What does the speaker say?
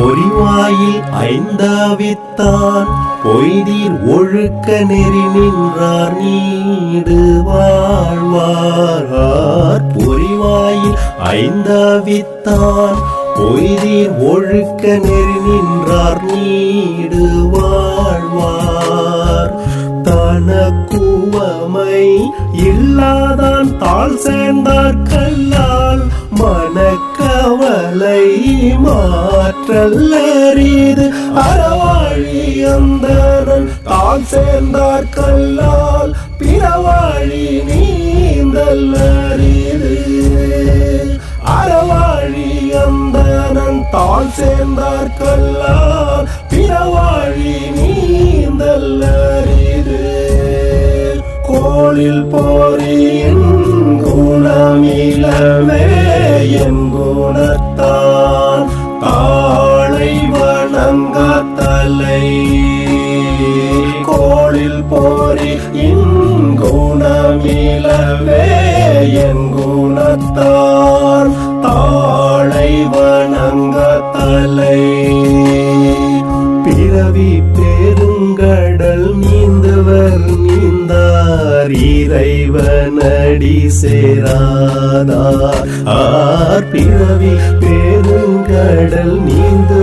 பொறிவாயில் ஐந்தாவித்தான் பொய்தீர் ஒழுக்க நெறி நின்றார் நீடு வாழ்வார் பொறிவாயில் ஐந்தாவித்தான் பொய்தீர் ஒழுக்க நெறி நின்றார் நீடு வாழ்வார். தனக்குவமை இல்லாதான் தாழ் சேர்ந்தார்கள் மாற்றலை மாற்றல் அறிது அறவாழி அந்தனன் தான் சேர்ந்தார் கல்லால் பிறவாழி நீந்தல் அறிது அறவாழி அந்தனன் தான் சேர்ந்தார் கல்லால் பிறவாழி நீந்தல் அறிது கோளில் போரியின் குணமிலமே என் குணத்தான் தலை கோளில் போரி இங்குணமிலவே என் குணத்தான் தாழை வணங்க தலை. பிறவி பெருங்கடல் நீந்தவர் நீந்தார் இறைவனடி சேராதார். ஆர் பிறவி பெருங்கடல் நீந்து